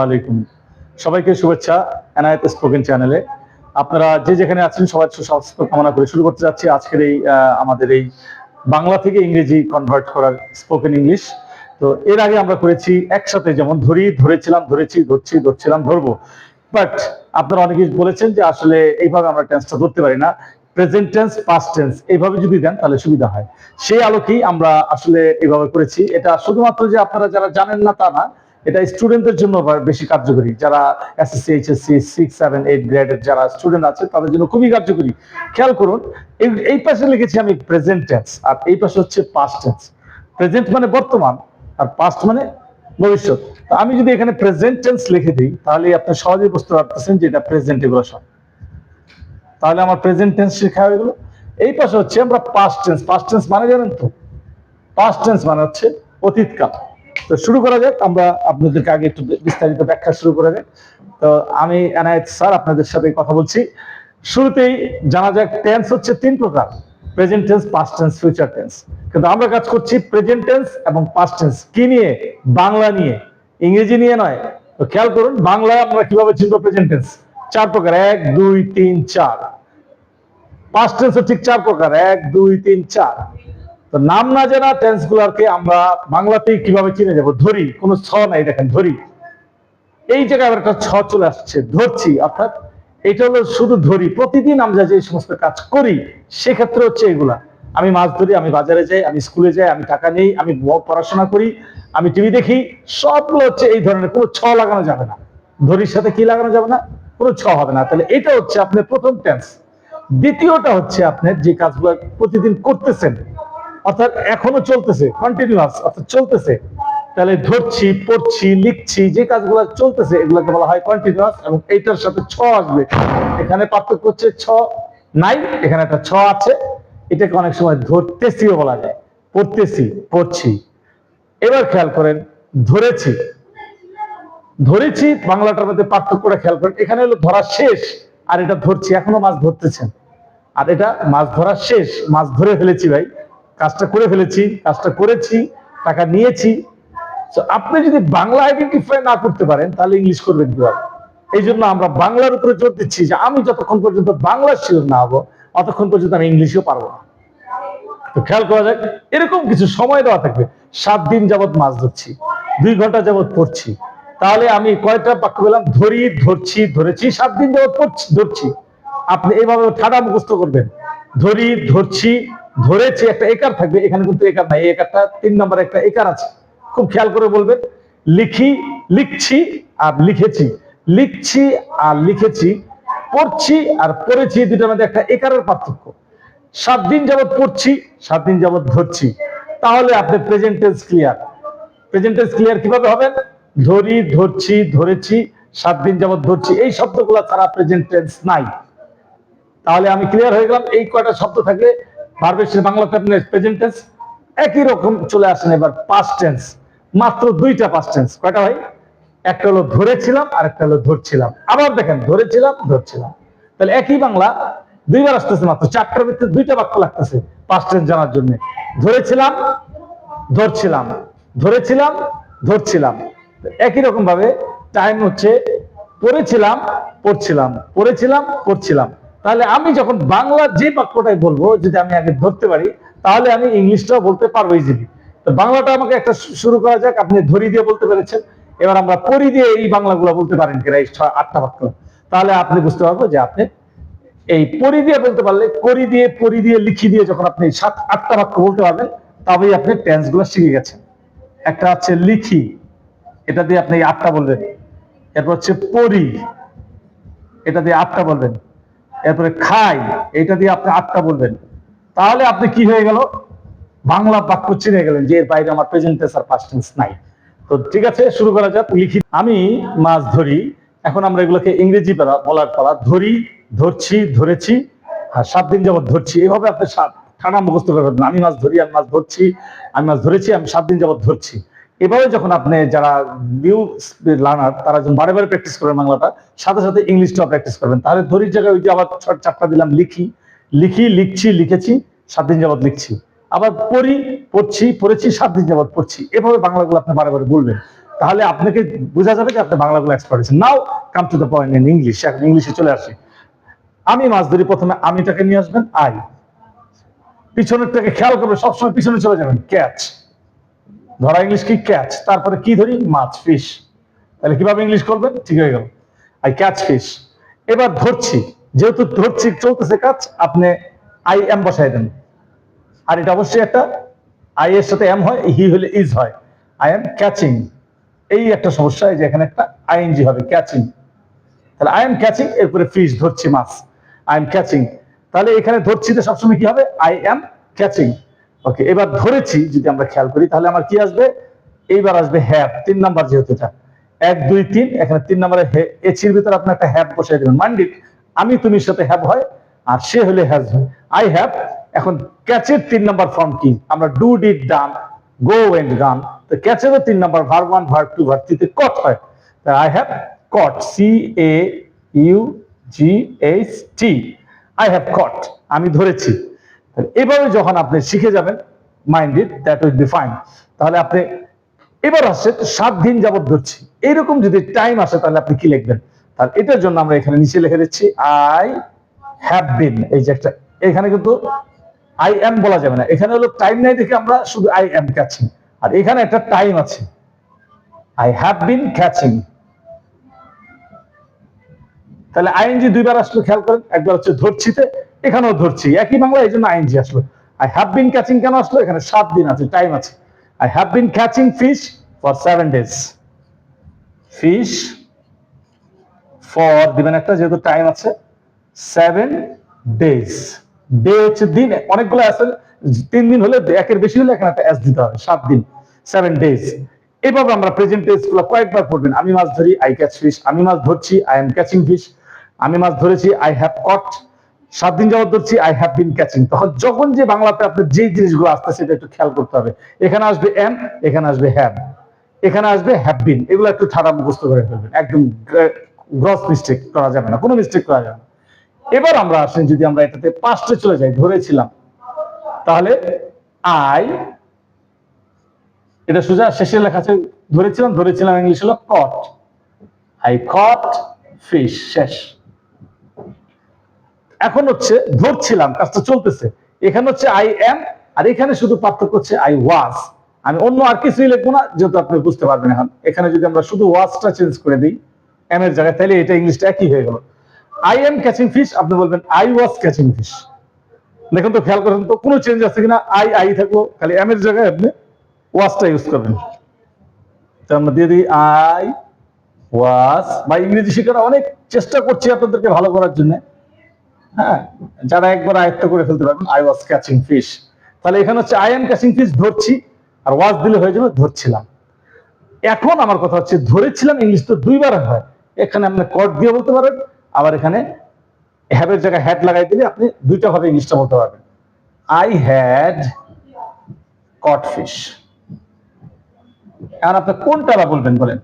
আলাইকুম। সবাইকে শুভেচ্ছা এনআইএত স্পোকেন চ্যানেলে। আপনারা যে যেখানে আছেন, সবার সুস্বাস্থ্য কামনা করে শুরু করতে যাচ্ছি আজকের এই আমাদের এই বাংলা থেকে ইংরেজি কনভার্ট করার স্পোকেন ইংলিশ তো এর আগে আমরা করেছি একসাথে, যেমন ধরি, ধরেছিলাম, ধরেছি, ধরছি, ধরছিলাম, ধরবো। বাট আপনারা অনেকেই বলেছেন যে আসলে এইভাবে আমরা টেন্সটা ধরতে পারি না। প্রেজেন্ট টেন্স পাস্ট টেন্স এইভাবে যদি দেন তাহলে সুবিধা হয়। সেই আলোকেই আমরা আসলে এইভাবে করেছি। এটা শুধুমাত্র যে আপনারা যারা জানেন না তা না এটা স্টুডেন্টদের জন্য বেশি কার্যকরী। যারা SSC HSC six seven eight গ্রেডের যারা স্টুডেন্ট আছে, তাদের জন্য খুবই কার্যকরী। খেয়াল করুন, এই- পাশে লিখেছি আমি প্রেজেন্ট টেন্স আর এই পাশে হচ্ছে পাস্ট টেন্স প্রেজেন্ট মানে বর্তমান, আর পাস্ট মানে ভবিষ্যৎ। আমি যদি এখানে প্রেজেন্ট টেন্স লিখে দিই, তাহলে আপনি সহজেই বুঝতে পারতেছেন যে এটা প্রেজেন্ট এগুলো সব তাহলে আমার প্রেজেন্ট টেন্স শেখা হয়ে গেল। এই পাশে হচ্ছে আমরা পাস্ট টেন্স পাস্ট টেন্স মানে জানেন তো? পাস্ট টেন্স মানে হচ্ছে অতীতকাল। তো শুরু করা যাক, আমরা আপনাদেরকে আগে একটু বিস্তারিত ব্যাখ্যা শুরু করা যাক তো আমি এনায়েত স্যার, আপনাদের সাথে কথা বলছি। শুরুতেই জানা যাক টেন্স হচ্ছে তিন প্রকার present tense past tense future tense কিন্তু আমরা কাজ করছি প্রেজেন্ট টেন্স এবং পাস্ট টেন্স কি নিয়ে? বাংলা নিয়ে। ইংরেজি নিয়ে নয়। তো খেয়াল করুন, বাংলায় আমরা কীভাবে চিনবো প্রেজেন্ট টেন্স চার প্রকার, এক, দুই, তিন, চার। পাস্ট টেন্স ঠিক চার প্রকার, এক, দুই, তিন, চার। তো নাম না জানা টেন্স গুলাকে আমরা বাংলাতেই কীভাবে চিনে যাব ধরি, কোনো ছ নাই, দেখেন, ধরি। এই জায়গায় একটা ছ চলে আসছে, ধরছি, অর্থাৎ এটা হলো শুধু ধরি, প্রতিদিন আমরা যে সমস্ত কাজ করি, সেক্ষেত্রে হচ্ছে এগুলা। আমি মাছ ধরি, আমি বাজারে যাই, আমি স্কুলে যাই, আমি টাকা নেই, আমি পড়াশোনা করি, আমি টিভি দেখি, সবগুলো হচ্ছে এই ধরনের, কোনো ছ লাগানো যাবে না। ধরির সাথে কি লাগানো যাবে না? কোনো ছ হবে না। তাহলে এটা হচ্ছে আপনার প্রথম টেন্স দ্বিতীয়টা হচ্ছে আপনার যে কাজগুলো প্রতিদিন করতেছেন অর্থাৎ এখনও চলতেছে কন্টিনিউয়াস অর্থাৎ চলতেছে। তাহলে ধরছি, পড়ছি, লিখছি, যে কাজগুলো চলতেছে, এগুলোকে বলা হয় কন্টিনিউয়াস এবং এইটার সাথে ছ আসবে। এখানে পার্থক্য হচ্ছে ছ নাই এখানে একটা ছ আছে। এটাকে অনেক সময় ধরতেছিও বলা যায়। পড়তেছি, পড়ছি। এবার খেয়াল করেন, ধরেছি। ধরেছি, বাংলাটার মধ্যে পার্থক্যটা খেয়াল করেন। এখানে হলো ধরা শেষ, আর এটা ধরছি, এখনও মাছ ধরতেছেন। আর এটা মাছ ধরা শেষ, মাছ ধরে ফেলেছি ভাই। কাজটা করে ফেলেছি কাজটা করেছি টাকা নিয়েছি। So, আপনি যদি বাংলা আইডেন্টিফাই না করতে পারেন তাহলে ইংলিশ করবেন কীভাবে? এই জন্য আমরা বাংলার উপরে জোর দিচ্ছি যে আমি যতক্ষণ পর্যন্ত বাংলা শিওর না হব অতক্ষণ পর্যন্ত আমি ইংলিশও পারব না। তো খেয়াল করা যাক এরকম কিছু সময় দেওয়া থাকবে। সাত দিন যাবত মাছ ধরছি দুই ঘণ্টা যাবত পড়ছি। তাহলে আমি কয়টা বাক্য পেলাম ধরি ধরছি ধরেছি সাত দিন যাবত পড়ছি ধরছি। আপনি এইভাবে ঠাডা মুখস্থ করবেন। ধরি ধরছি ধরেছি, একটা একার থাকবে, এখানে কিন্তু একার নাই একারটা তিন নম্বরে একটা একার আছে। খুব খেয়াল করে বলবেন, লিখি, লিখছি আর লিখেছি। লিখছি আর লিখেছি, পড়ছি আর পড়েছি দুটার মধ্যে একটা একারের পার্থক্য। সাত দিন যাবত পড়ছি, সাত দিন যাবত ধরছি। তাহলে আপনি present tense clear present tense clear কীভাবে হবেন ধরি, ধরছি, ধরেছি, সাত দিন যাবত ধরছি, এই শব্দগুলো ছাড়া প্রেজেন্ট টেন্স নাই। তাহলে আমি ক্লিয়ার হয়ে গেলাম, এই কয়টা শব্দ থাকলে ভার্বের বাংলাতে আপনি প্রেজেন্ট টেন্স একই রকম চলে আসেন এবার পাস্ট টেন্স মাত্র দুইটা পাস্ট টেন্স কয়টা ভাই? একটা হলো ধরেছিলাম আর একটা হলো ধরছিলাম। আবার দেখেন, ধরেছিলাম, ধরছিলাম। তাহলে একই বাংলা, দুইবার আসতেছে মাত্র। চারটার ভিতরে দুইটা বাক্য লাগতেছে পাস্ট টেন্স জানার জন্য। ধরেছিলাম, ধরছিলাম। ধরেছিলাম, ধরছিলাম। একই রকম ভাবে টাইম হচ্ছে, পড়েছিলাম, পড়ছিলাম। পড়েছিলাম, পড়ছিলাম। তাহলে আমি যখন বাংলা যে বাক্যটাই বলব, যদি আমি আগে ধরতে পারি, তাহলে আমি ইংলিশটাও বলতে পারব ইজিলি তো বাংলাটা আমাকে একটা শুরু করা যাক, আপনি ধরি দিয়ে বলতে পেরেছেন। এবার আমরা পরি দিয়ে এই বাংলাগুলো বলতে পারেন কিনা, এই আটটা বাক্য। তাহলে আপনি বুঝতে পারব যে আপনি এই পরি দিয়ে বলতে পারলে, করি দিয়ে, পরি দিয়ে, লিখি দিয়ে যখন আপনি সাত, আটটা বাক্য বলতে পারবেন, তবেই আপনি টেন্সগুলো শিখে গেছেন। একটা হচ্ছে লিখি, এটা দিয়ে আপনি আটটা বলবেন। এরপর হচ্ছে পড়ি, এটা দিয়ে আটটা বলবেন। এরপরে খাই, এটা দিয়ে আপনি আটটা বলবেন। তাহলে আপনি কি হয়ে গেল? বাংলা বাক্য চিনে গেলেন যে এর বাইরে আমার প্রেজেন্ট টেন্স আর পাস্ট টেন্স নাই। তো ঠিক আছে, শুরু করা যাক। লিখি, আমি মাছ ধরি। এখন আমরা এগুলোকে ইংরেজি বলার পালা ধরি, ধরছি, ধরেছি। আর সাত দিন যাবত ধরছি। এভাবে আপনি সাত ঠান্ডা মুখস্থ করবেন আমি মাছ ধরি, আমি মাছ ধরছি, আমি মাছ ধরেছি, আমি সাত দিন যাবত ধরছি। এভাবে যখন আপনি যারা নিউ লার্নার তারা যখন বারে বারে প্র্যাকটিস করবেন বাংলাটা, সাথে সাথে ইংলিশটাও প্র্যাকটিস করবেন। তাহলে ধরির জায়গায় ওই যে আবার চারটা দিলাম, লিখি। লিখি, লিখছি, লিখেছি, সাত দিন যাবত লিখছি। আবার পড়ি, পড়ছি, পড়েছি, সাত দিন যাবত পড়ছি। এভাবে বাংলাগুলো আপনি বারে বারে বলবেন। তাহলে আপনাকে বোঝা যাবে যে আপনি বাংলাগুলো এক্সপার্ট হয়েছেন। Now come to the point in English এখন ইংলিশে চলে আসি। আমি মাছ ধরি, প্রথমে আমিটাকে নিয়ে আসবেন আই পিছনেরটাকে খেয়াল করবে সবসময় পিছনে চলে যাবেন ক্যাচ ধরা ইংলিশ কি ক্যাচ তারপরে কি ধরি? মাছ ফিশ তাহলে কীভাবে ইংলিশ করবেন? ঠিক হয়ে গেল। আই ক্যাচ ফিশ এবার ধরছি। যেহেতু ধরছি, চলতেছে কাজ, আপনি আই এম বসাই দেন। আর এটা অবশ্যই একটা আই এর সাথে এম হয় হি হলে ইজ হয়। আই এম ক্যাচিং এই একটা সমস্যা যে এখানে একটা আইএনজি হবে ক্যাচিং তাহলে আই এম ক্যাচিং এরপরে ফিশ ধরছি মাছ। আই এম ক্যাচিং তাহলে এখানে ধরছিতে সবসময় কি হবে? আই এম ক্যাচিং ওকে এবার ধরেছি যদি আমরা খেয়াল করি, তাহলে আমার কি আসবে? এইবার আসবে হ্যাপ তিন নাম্বার যেহেতু এটা। এক, দুই, তিন, এখানে তিন নাম্বারে এচির ভিতরে আপনি একটা হ্যাপ বসাই দেবেন। মাইন্ডিট আমি তুমির সাথে হ্যাভ হয়, আর সে হলে হ্যাজ হয়। আই হ্যাভ এখন ক্যাচের তিন নাম্বার ফর্ম কি? আমরা do did done go and gone তো ক্যাচেরও তিন নাম্বার ভার ওয়ান ভার টু ভার থ্রিতে কট হয়। I have caught C A U G H T I have caught আমি ধরেছি। এভাবে যখন আপনি শিখে যাবেন minded that will be fine তাহলে আপনি এবার আসছে সাত দিন যাবত ধরছি। এইরকম যদি টাইম আসে, তাহলে আপনি কি লিখবেন? তাহলে এটার জন্য আমরা এখানে নিচে লিখে দিচ্ছি আই হ্যাভ বিন এই যে একটা, এখানে কিন্তু আই এম বলা যাবে না। এখানে হলো টাইম নাই দেখে আমরা শুধু আই এম ক্যাচিং আর এখানে একটা টাইম আছে। আই হ্যাভ বিন ক্যাচিং তাহলে আইএনজি দুইবার আসলে, খেয়াল করেন, একবার হচ্ছে ধরছিতে এখানেও ধরছি। একই বাংলা এই জন্য আইএনজি আসলো। আই হ্যাভ বিন ক্যাচিং কেন আসলো? এখানে সাত দিন আছে টাইম আছে। I have been catching fish for seven days fish for দিবেন একটা, যেহেতু টাইম আছে সেভেন ডেজ ডে হচ্ছে দিন, অনেকগুলো আছে, তিন দিন হলে একের বেশি হলে এখানে একটা এস দিতে হবে, সাত দিন সেভেন ডেজ এভাবে আমরা প্রেজেন্ট টেন্সগুলো কয়েকবার পড়বেন। আমি মাছ ধরি আই ক্যাচ ফিশ আমি মাছ ধরছি আই এম ক্যাচিং ফিশ আমি মাছ ধরেছি আই হ্যাভ কট সাত দিন যাবত ধরছি আই হ্যাভ বিন ক্যাচিং তখন যখন যে বাংলাতে আপনার যে জিনিসগুলো আসতে সেটা একটু খেয়াল করতে হবে। এখানে আসবে এম এখানে আসবে হ্যাভ এখানে আসবে হ্যাভ বিন এগুলো একটু ঠাড়া মুখস্থ করে ফেলবেন। একদম গ্রস মিস্টেক করা যাবে না। কোনো মিস্টেক করা যাবে না। এবার আমরা আসেন, যদি আমরা এটাতে পাঁচটে চলে যাই, ধরেছিলাম। তাহলে আই এটা সোজা শেষে লেখা আছে, ধরেছিলাম ধরেছিলাম, ইংলিশ হলো কট আই কট ফিশ শেষ। এখন হচ্ছে ধরছিলাম, কাজটা চলতেছে। এখানে হচ্ছে আই এম আর এখানে শুধু পার্থক্য হচ্ছে আই ওয়াজ আমি অন্য আর কিছুই লিখব না, যেহেতু আপনি বুঝতে পারবেন এখন। এখানে যদি আমরা শুধু ওয়াজটা চেঞ্জ করে দিই এম এর জায়গায়, তাহলে এটা ইংলিশটা একই হয়ে গেল। আই এম ক্যাচিং ফিশ আপনি বলবেন আই ওয়াজ ক্যাচিং ফিশ দেখুন তো, খেয়াল করেন তো, কোনো চেঞ্জ আছে কিনা? আই আই থাকল খালি এম এর জায়গায় আপনি ওয়াজটা ইউজ করবেন। তো আমরা দিয়ে দিই আই ওয়াজ বা ইংরেজি শেখার অনেক চেষ্টা করছি আপনাদেরকে ভালো করার জন্য। হ্যাঁ যারা একবার আয়ত্ত করে ফেলতে পারবেন আই ওয়াজ ক্যাচিং ফিশ তাহলে এখানে হচ্ছে আই এম ক্যাচিং ফিশ ধরছি, আর ওয়াজ দিলে হয়ে যাবে ধরছিলাম। এখন আমার কথা হচ্ছে, ধরেছিলাম ইংলিশ তো দুইবার হয়। এখানে আপনি কট দিয়ে বলতে পারেন আবার এখানে হ্যাবের জায়গায় হ্যাড লাগাই দিলে আপনি দুইটা ভাবে ইংলিশটা বলতে পারবেন। আই হ্যাড কট ফিশ এখন আপনি কোনটা বলবেন বলেন?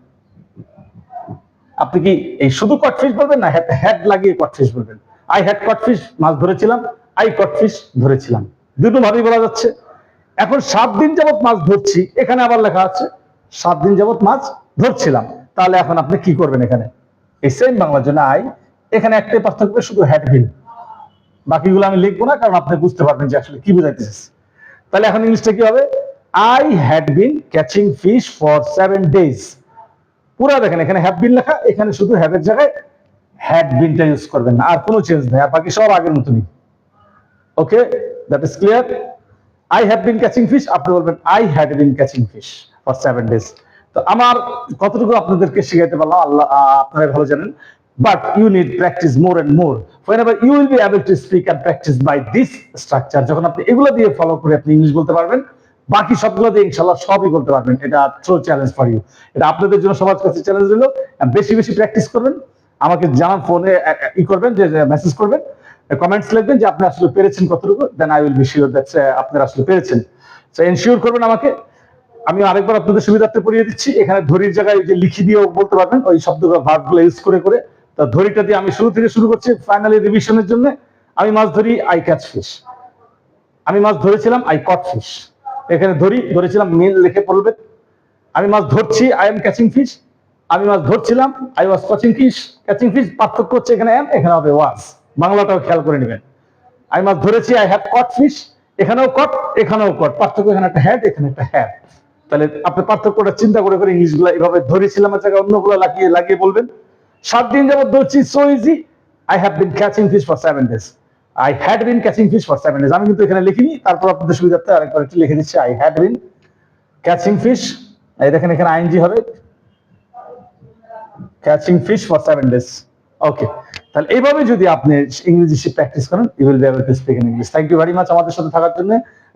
আপনি কি এই শুধু কটফিশ বলবেন না হ্যাড লাগিয়ে কটফিশ বলবেন? আই হ্যাড কটফিশ মাছ ধরেছিলাম আই কটফিশ ধরেছিলাম। দুটো ভাবেই বলা যাচ্ছে, এখন সাত দিন যাবৎ মাছ ধরছি, এখানে আবার লেখা আছে, সাত দিন যাবত মাছ ধরছিলাম। তাহলে এখন আপনি কি করবেন এখানে? এই সেম বাংলার জন্য আই এখানে একটাই পার্থক্য শুধু হ্যাড বিল বাকিগুলো আমি লিখব না, কারণ আপনি বুঝতে পারবেন যে আসলে কি বুঝাইতেছে। তাহলে এখন ইংলিশটা কি হবে? I had been catching fish for seven days পুরো দেখেন, এখানে হ্যাভ বিন লেখা, এখানে শুধু হ্যাভের জায়গায় হ্যাড বিনটা ইউজ করবেন না, আর কোনো চেঞ্জ নেই, আর বাকি সব আগের মতনই। Okay that is clear I have been catching fish আপনি বলবেন I had been catching fish for seven days তো আমার কতটুকু আপনাদেরকে শিখাইতে পারলাম, আল্লাহ আপনারা ভালো জানেন। But you need practice more and more whenever you will be able to speak and practice by this structure, যখন আপনি এগুলো দিয়ে ফলো করে আপনি ইংলিশ বলতে পারবেন, বাকি সবগুলো দিয়ে ইনশাল্লাহ সবই বলতে পারবেন। এটা ট্রু চ্যালেঞ্জ ফর ইউ এটা আপনাদের জন্য সবার কাছে চ্যালেঞ্জ দিল বেশি বেশি প্র্যাকটিস করবেন। আমাকে জানান ফোনে ই করবেন, যে মেসেজ করবেন। কমেন্টস লিখবেন যে আপনি আসলে পেরেছেন কতটুকু then I will be sure that's আপনারা আসলে পেরেছেন। সো এনশিওর করবেন আমাকে। আমি আরেকবার আপনাদের সুবিধার্থে পড়িয়ে দিচ্ছি। এখানে ধরির জায়গায় যে লিখি দিয়েও বলতে পারবেন, ওই শব্দগুলো ভার্বগুলো ইউজ করে করে। তো ধরিটা দিয়ে আমি শুরু থেকে শুরু করছি ফাইনালি রিভিশনের জন্য। আমি মাছ ধরি আই ক্যাচ ফিশ আমি মাছ ধরেছিলাম আই কট ফিশ এখানে ধরি, ধরেছিলাম মিল লিখে পড়বেন। আমি মাছ ধরছি আই এম ক্যাচিং ফিশ আমি মাছ ধরছিলাম I was catching fish catching fish পার্থক্য হচ্ছে এখানে এম এখানে হবে ওয়াজ বাংলাটাও খেয়াল করে নেবেন। আমি মাছ ধরেছি আই হ্যাভ কট ফিশ এখানেও কট এখানেও কট পার্থক্য এখানে একটা হ্যাড এখানে একটা হ্যাড তাহলে আপনি পার্থক্যটা চিন্তা করে করে ইংলিশগুলা এভাবে ধরেছিলাম জায়গায় অন্যগুলো লাগিয়ে লাগিয়ে বলবেন। সাত দিন যাবত ধরছি so easy I have been catching fish for seven days I had been catching fish for seven days আমি কিন্তু এখানে লিখিনি, তারপর আপনাদের সুবিধার্থে আরেকবার একটু লিখে দিচ্ছি। I had been catching fish এই দেখেন এখানে আইনজি হবে। Catching fish for seven days okay তাহলে এইভাবে যদি আপনি ইংরেজি প্র্যাকটিস করেন you will be able to speak in English thank you very much আমাদের সাথে থাকার জন্য।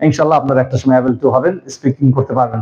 ইনশাআল্লাহ আপনারা একটা সময় অ্যাবল টু হবেন স্পিকিং করতে পারবেন।